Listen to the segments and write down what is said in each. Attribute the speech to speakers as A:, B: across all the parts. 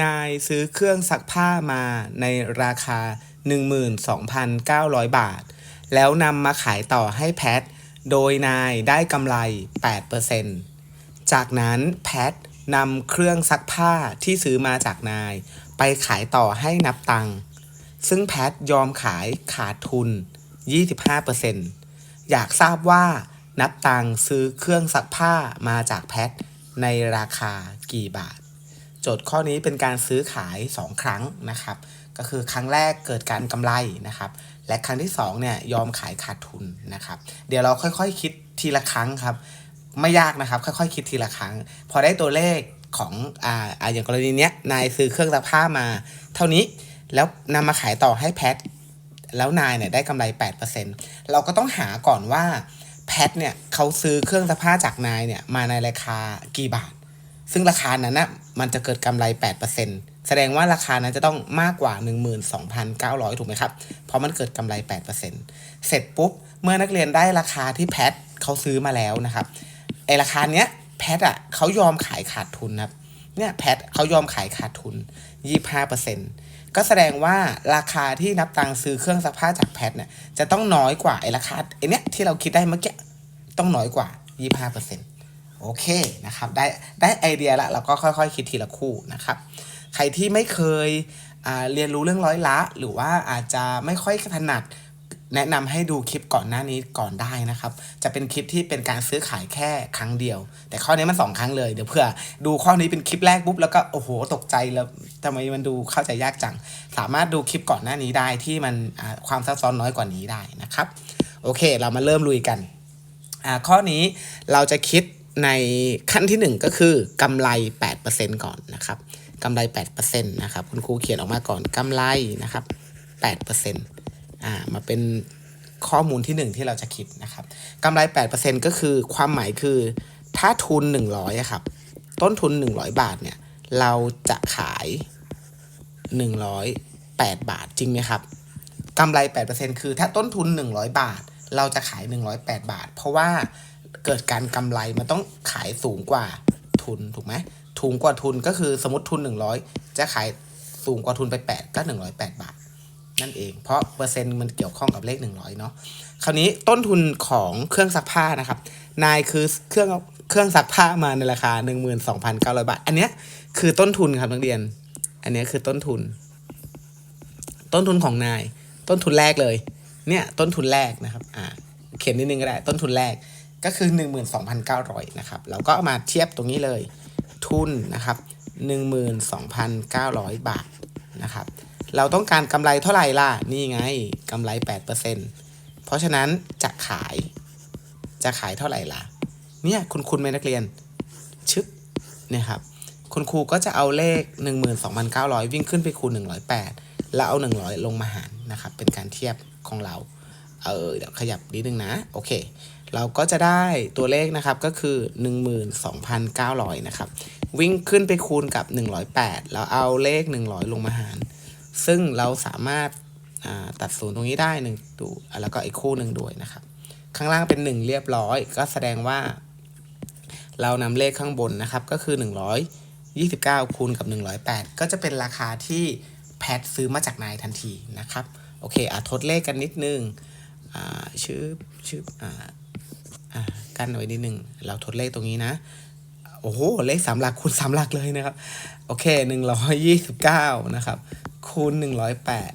A: นายซื้อเครื่องซักผ้ามาในราคา 12,900 บาท แล้วนำมาขายต่อให้แพท โดยนายได้กำไร 8%จากนั้นแพทนำเครื่องซักผ้าที่ซื้อมาจากนาย ไปขายต่อให้นับตังค์ซึ่งแพทยอมขายขาดทุน 25%อยากทราบว่านับตังค์ซื้อเครื่องซักผ้ามาจากแพทในราคากี่บาท โจทย์ข้อนี้เป็นการซื้อขาย 2 ครั้งนะครับ ก็คือครั้งแรกเกิดการกำไรนะครับ และครั้งที่2เนี่ยยอมขายขาดทุนนะครับ เดี๋ยวเราค่อยๆคคิดทีละครั้งครับ ไม่ยากนะครับ ค่อยๆ คิดทีละครั้ง พอได้ตัวเลขของอ่าอย่างกรณีเนี้ยนายซื้อเครื่องซักผ้ามา เท่านี้แล้วนำมาขายต่อให้แพทแล้วนายเนี่ยได้กำไร 8%เราก็ต้องหาก่อนว่าแพทเนี่ยเขาซื้อเครื่องซักผ้าจากนายเนี่ยมาในราคากี่บาท ซึ่งราคานั้นนะมันจะเกิดกำไร 8%แสดงว่าราคานั้นจะต้องมากกว่า 12,900 ถูกไหมครับ เพราะมันเกิดกำไร 8%เสร็จปุ๊บ เมื่อนักเรียนได้ราคาที่แพทเขาซื้อมาแล้วนะครับไอราคาเนี้ยแพทอะเขายอมขายขาดทุนครับเนี่ยแพทเขายอมขายขาดทุน 25%ก็แสดงว่าราคาที่นับตังค์ซื้อเครื่องซักผ้าจากแพทเนี่ยจะต้องน้อยกว่าไอราคาไอเนี้ยที่เราคิดได้เมื่อกี้ต้องน้อยกว่า 25% โอเคนะครับได้ได้ไอเดียละเราก็ค่อยๆคคิดทีละคู่นะครับ ใครที่ไม่เคยเรียนรู้เรื่องร้อยละ หรือว่าอาจจะไม่ค่อยถนัดแนะนำให้ดูคลิปก่อนหน้านี้ก่อนได้นะครับ จะเป็นคลิปที่เป็นการซื้อขายแค่ครั้งเดียว แต่ข้อนี้มันสองครั้งเลย เดี๋ยวเผื่อดูข้อนี้เป็นคลิปแรกปุ๊บแล้วก็โอ้โหตกใจแล้วทำไมมันดูเข้าใจยากจัง สามารถดูคลิปก่อนหน้านี้ได้ที่มันความซับซ้อนน้อยกว่านี้ได้นะครับ โอเค เรามาเริ่มลุยกัน ข้อนี้เราจะคิด ในขั้นที่ 1 ก็คือกำไร 8%ก่อนนะครับกำไร 8%นะครับคุณครูเขียนออกมาก่อนกำไรนะครับ8%อ่ามาเป็นข้อมูลที่ 1 ที่เราจะคิดนะครับกำไร 8%ก็คือความหมายคือถ้าทุน 100ครับต้นทุน 100 บาทเนี่ยเราจะขาย 108 บาทจริงไหมครับกำไร 8%คือถ้าต้นทุน 100 บาท เราจะขาย 108 บาท เพราะว่า เกิดการกำไรมันต้องขายสูงกว่าทุนถูกไหมถูงกว่าทุนก็คือสมมติทุน 100 จะขายสูงกว่าทุนไป 8 ก็ 108 บาท นั่นเองเพราะเปอร์เซ็นต์มันเกี่ยวข้องกับเลข 100 เนาะคราวนี้ต้นทุนของเครื่องซักผ้านะครับ นายคือเครื่องเครื่องซักผ้ามาในราคา 12,900 บาท อันเนี้ยคือต้นทุนครับนักเรียน อันเนี้ยคือต้นทุน ต้นทุนของนาย ต้นทุนแรกเลย เนี่ยต้นทุนแรกนะครับอ่าเขียนนิดนึงก็ได้ต้นทุนแรก ก็คือ 12,900นะครับเราก็มาเทียบตรงนี้เลย ทุนนะครับ 12,900 บาทนะครับ เราต้องการกำไรเท่าไหร่ล่ะ นี่ไงกำไร 8%เพราะฉะนั้นจะขายจะขายเท่าไหร่ล่ะ เนี่ยคุณคุณไหมนักเรียน ชึบเนี่ยครับ คุณครูก็จะเอาเลข 12,900 วิ่งขึ้นไปคูณ 108 แล้วเอา 100 ลงมาหารนะครับ เป็นการเทียบของเรา เออเดี๋ยวขยับนิดนึงนะ โอเค เราก็จะได้ตัวเลขนะครับก็คือ 12,900 นะครับ วิ่งขึ้นไปคูณกับ 108 แล้วเอาเลข 100 ลงมาหาร ซึ่งเราสามารถาตัดศูนย์ตรงนี้ได้หนึ่งดูอะแล้วก็อีกคู่หนึ่งด้วยนะครับ ข้างล่างเป็น 1 เรียบร้อย ก็แสดงว่า เรานำเลขข้างบนนะครับก็คือ 129 คูณกับ 108 ก็จะเป็นราคาที่แพทซื้อมาจากนายทันทีนะครับ โอเคอะทดเลขกันนิดนึง อ่าชื่อชื่ออ่าอ่า กั้นไว้นิดหนึ่งเราทดเลขตรงนี้นะ โอ้โห เลขสามหลักคูณสามหลักเลยนะครับ โอเคหนึ่งร้อยยี่สิบเก้านะครับ คูณหนึ่งร้อยแปด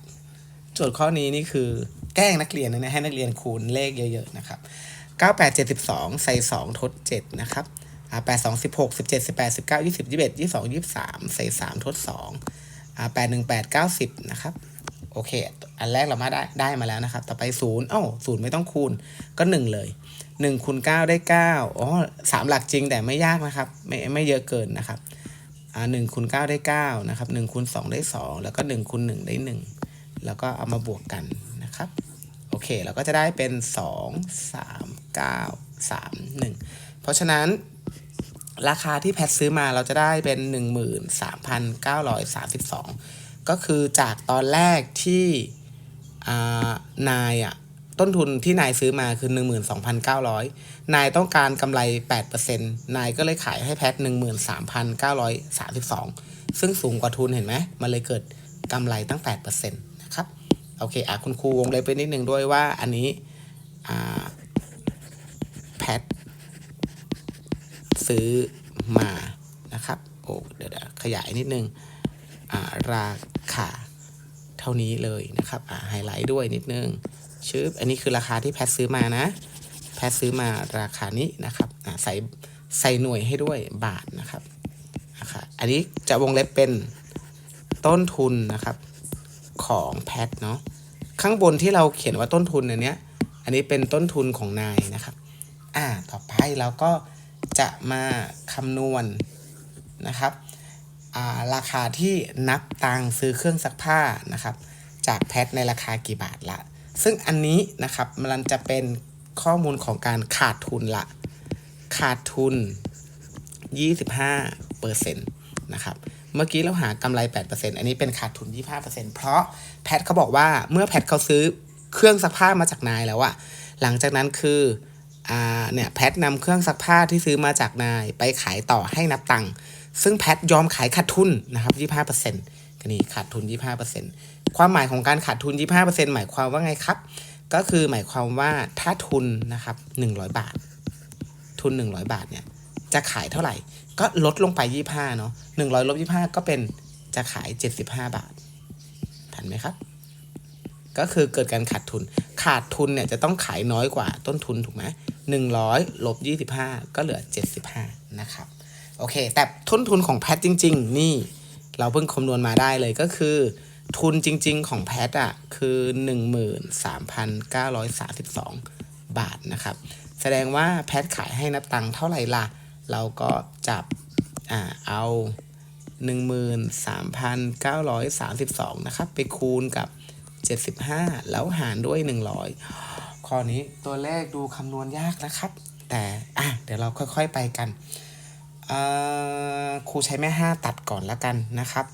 A: โจทย์ข้อนี้นี่คือแกล้งนักเรียนนะให้นักเรียนคูณเลขเยอะๆนะครับเก้าแปดเจ็ดสิบสองใส่สองทดเจ็ดนะครับอ่าแปดสองสิบหกสิบเจ็ดสิบแปดสิบเก้ายี่สิบยี่สิบเอ็ดยี่สองยี่สิบสามใส่สามทดสองอ่าแปดหนึ่งแปดเก้าสิบนะครับโอเค อันแรกเรามาได้ได้มาแล้วนะครับ ต่อไปศูนย์อ้าศูนย์ไม่ต้องคูณก็หนึ่งเลย 1คูณ9ได้ 9อ๋อสามหลักจริงแต่ไม่ยากนะครับ ไม่ไม่เยอะเกินนะครับอ่าหนึ่งคูณเก้าได้เก้านะครับหนึ่งคูณสองได้สองแล้วก็หนึ่งคูณหนึ่งได้หนึ่งแล้วก็เอามาบวกกันนะครับ โอเคเราก็จะได้เป็นสองสามเก้าสามหนึ่งเพราะฉะนั้นราคาที่แพทซื้อมาเราจะได้เป็นหนึ่งหมื่นสามพันเก้าร้อยสามสิบสองก็คือจากตอนแรกที่นายอะ ต้นทุนที่นายซื้อมาคือ 12,900 นายต้องการกำไร 8%นายก็เลยขายให้แพท 13,932 ซึ่งสูงกว่าทุนเห็นไหม มันเลยเกิดกำไรตั้ง 8%นะครับ โอเคอะคุณครูวงเล็บไปนิดนึงด้วยว่าอันนี้แพท ซื้อมานะครับ โอ้เดี๋ยวขยายนิดนึงราคาเท่านี้เลยนะครับไฮไลท์ด้วยนิดนึง ชื่ออันนี้คือราคาที่แพทซื้อมานะ แพทซื้อมาราคานี้นะครับใส่ใส่หน่วยให้ด้วยบาทนะครับนะครับอันนี้จะวงเล็บเป็นต้นทุนนะครับของแพทเนาะข้างบนที่เราเขียนว่าต้นทุนอันเนี้ย อันนี้เป็นต้นทุนของนายนะครับ อ่า ต่อไปเราก็จะมาคำนวณนะครับ อ่า ราคาที่นับตังซื้อเครื่องซักผ้านะครับ จากแพทในราคากี่บาทละ ซึ่งอันนี้นะครับมันจะเป็นข้อมูลของการขาดทุนละ ขาดทุน 25เปอร์เซ็นต์นะครับเมื่อกี้เราหากำไร 8%อันนี้เป็นขาดทุน 25%เพราะแพทเขาบอกว่าเมื่อแพทเขาซื้อเครื่องซักผ้ามาจากนายแล้วอะหลังจากนั้นคืออ่าเนี่ยแพทนำเครื่องซักผ้าที่ซื้อมาจากนายไปขายต่อให้นับตังค์ซึ่งแพทยอมขายขาดทุนนะครับ25%ก็ นี่ขาดทุน 25%ความหมายของการขาดทุน 25%หมายความว่าไงครับ ก็คือหมายความว่าถ้าทุนนะครับ 100 บาท ทุน 100 บาทเนี่ยจะขายเท่าไหร่ ก็ลดลงไป 25เนาะ100ลบ25 ก็เป็นจะขาย 75 บาท ทันไหมครับ ก็คือเกิดการขาดทุน ขาดทุนเนี่ยจะต้องขายน้อยกว่าต้นทุนถูกไหม100ลบ25 ก็เหลือ 75 นะครับ โอเค แต่ต้นทุนของแพทจริง ๆ นี่ เราเพิ่งคำนวณมาได้เลยก็คือ ทุนจริง ๆ ของแพทอะคือ 13,932 บาทนะครับ แสดงว่าแพทขายให้นับตังค์เท่าไหร่ล่ะ เราก็จับอ่าเอา 13,932 นะครับ ไปคูณกับ 75 แล้วหารด้วย 100 ข้อนี้ตัวเลขดูคำนวณยากนะครับ แต่อะเดี๋ยวเราค่อย ๆ ไปกัน ครูใช้แม่5ตัดก่อนแล้วกันนะครับ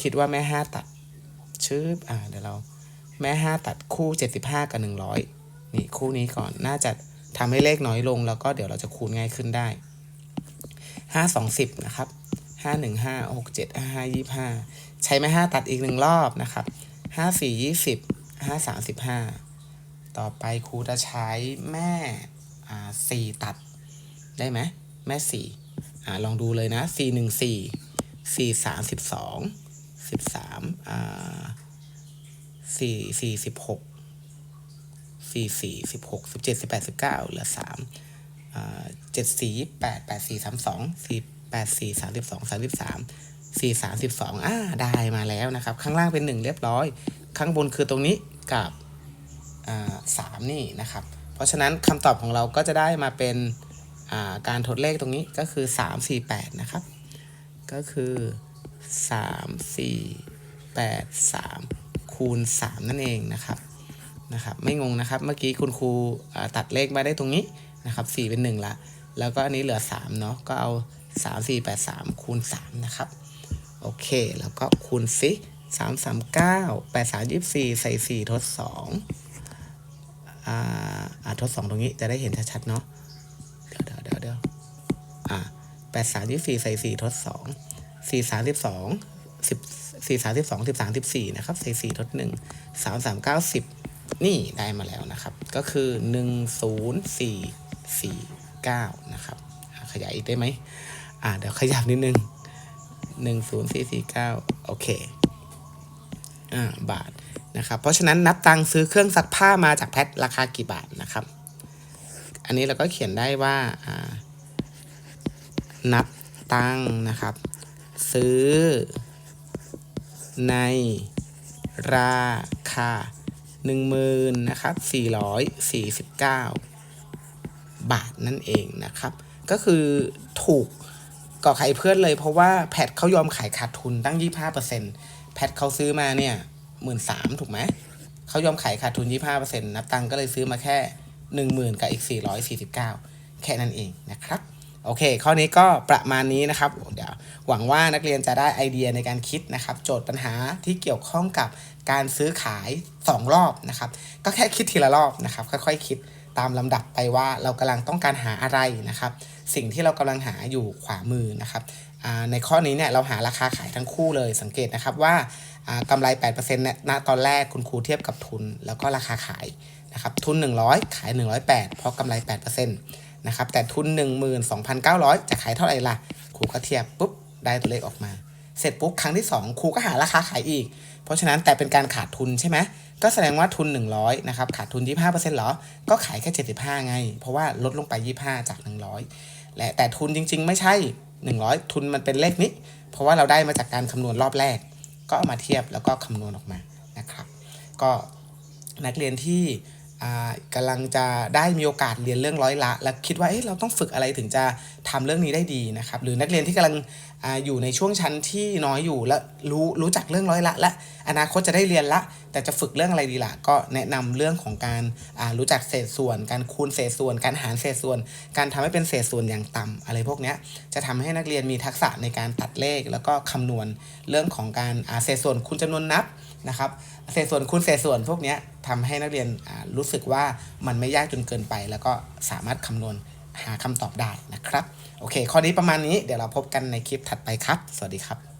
A: คิดว่าแม่5ตัดชืบอ่าเดี๋ยวเราแม่5ตัดคู่75กับ100นี่คู่นี้ก่อนน่าจะทำให้เลขน้อยลงแล้วก็เดี๋ยวเราจะคูณง่ายขึ้นได้5 2 0นะครับ5 1 5 6 7 5 5 25ใช้แม่5ตัดอีกหนึ่งรอบนะครับ5 4 20 5 35ต่อไปครูจะใช้แม่อ่า4ตัดได้ไหมแม่4 อ่าลองดูเลยนะ4 1 4 4 3 12 13อ่า4 4 16 4 4 16 17 18 19เหลือ3อ่า7 4 88432 4 8 4 32 33 4 32อ่าได้มาแล้วนะครับ ข้างล่างเป็น 1 เรียบร้อย ข้างบนคือตรงนี้กับอ่าสามนี่นะครับ เพราะฉะนั้นคำตอบของเราก็จะได้มาเป็น การทดเลขตรงนี้ก็คือ 3 4 8 นะครับ ก็คือ 3 4 8 3 คูณ 3 นั่นเองนะครับนะครับ ไม่งงนะครับ เมื่อกี้คุณครูตัดเลขมาได้ตรงนี้นะครับ 4 เป็น 1 ละ แล้วก็อันนี้เหลือ 3 เนาะ ก็เอา 3 4 8 3 คูณ 3 นะครับ โอเค แล้วก็คูณสิสามสามเก้าแปดสามยี่สิบสี่ใส่สี่ทดสองอ่าอ่าทดสองตรงนี้จะได้เห็นชัดๆเนาะ แปดสามยี่สิบสี่ใส่สี่ทดสองสี่สามสิบสองสิบสี่สามสิบสองสิบสามสิบสี่นะครับใส่สี่ทดหนึ่งสามสามเก้าสิบนี่ได้มาแล้วนะครับ ก็คือหนึ่งศูนย์สี่สี่เก้านะครับ ขยายอีกได้ไหมอ่าเดี๋ยวขยับนิดนึงหนึ่งศูนย์สี่สี่เก้าโอเคอ่าบาทนะครับ เพราะฉะนั้นนับตังซื้อเครื่องซักผ้ามาจากแพทราคากี่บาทนะครับ อันนี้เราก็เขียนได้ว่าอ่า นับตังนะครับ ซื้อ ในราคาหนึ่งหมื่นนะครับสี่ร้อยสี่สิบเก้าบาทนั่นเองนะครับ ก็คือถูกก่อใครเพื่อนเลยเพราะว่าแพทเขายอมขายขาดทุนตั้ง 25%แพทเขาซื้อมาเนี่ยหมื่นสามถูกไหม เขายอมขายขาดทุน 25%นับตังก็เลยซื้อมาแค่ 10,000 กับอีก 449 แค่นั้นเองนะครับ โอเค ข้อนี้ก็ประมาณนี้นะครับ เดี๋ยวหวังว่านักเรียนจะได้ไอเดียในการคิดนะครับ โจทย์ปัญหาที่เกี่ยวข้องกับการซื้อขาย 2 รอบนะครับ ก็แค่คิดทีละรอบนะครับ ค่อยๆ คิดตามลำดับไปว่าเรากำลังต้องการหาอะไรนะครับ สิ่งที่เรากำลังหาอยู่ขวามือนะครับในข้อนี้เนี่ยเราหาราคาขายทั้งคู่เลยสังเกตนะครับว่าอ่ากำไร 8%เนี่ยณตอนแรกคุณครูเทียบกับทุน แล้วก็ราคาขายนะครับทุน 100 ขาย 108 เพราะกำไร 8% นะครับแต่ทุน 12,900 จะขายเท่าไหร่ล่ะครูก็เทียบปุ๊บได้ตัวเลขออกมา เสร็จปุ๊บครั้งที่ 2ครูก็หาราคาขายอีก เพราะฉะนั้นแต่เป็นการขาดทุนใช่ไหมก็แสดงว่าทุน 100นะครับขาดทุน 25%เหรอ ก็ขายแค่ 75 ไง เพราะว่าลดลงไป 25 จาก 100 และแต่ทุนจริง ๆ ไม่ใช่ 100 ทุนมันเป็นเลขนี้ เพราะว่าเราได้มาจากการคำนวณรอบแรก ก็เอามาเทียบแล้วก็คำนวณออกมานะครับ ก็นักเรียนที่ กำลังจะได้มีโอกาสเรียนเรื่องร้อยละ แล้วคิดว่าเอ๊ะเราต้องฝึกอะไรถึงจะทำเรื่องนี้ได้ดีนะครับ หรือนักเรียนที่กำลังออยู่ในช่วงชั้นที่น้อยอยู่และรู้รู้จักเรื่องร้อยละ และอนาคตจะได้เรียนละ แต่จะฝึกเรื่องอะไรดีล่ะก็แนะนำเรื่องของการรู้จักเศษส่วน การคูณเศษส่วน การหารเศษส่วน การทำให้เป็นเศษส่วนอย่างต่ำอะไรพวกนี้จะทำให้นักเรียนมีทักษะในการตัดเลข แล้วก็คำนวณเรื่องของการเศษส่วนคูณจำนวนนับ นะครับเศษส่วนคูณเศษส่วนพวกนี้ทำให้นักเรียนรู้สึกว่ามันไม่ยากจนเกินไป แล้วก็สามารถคำนวณหาคำตอบได้นะครับ โอเค ข้อนี้ประมาณนี้เดี๋ยวเราพบกันในคลิปถัดไปครับ สวัสดีครับ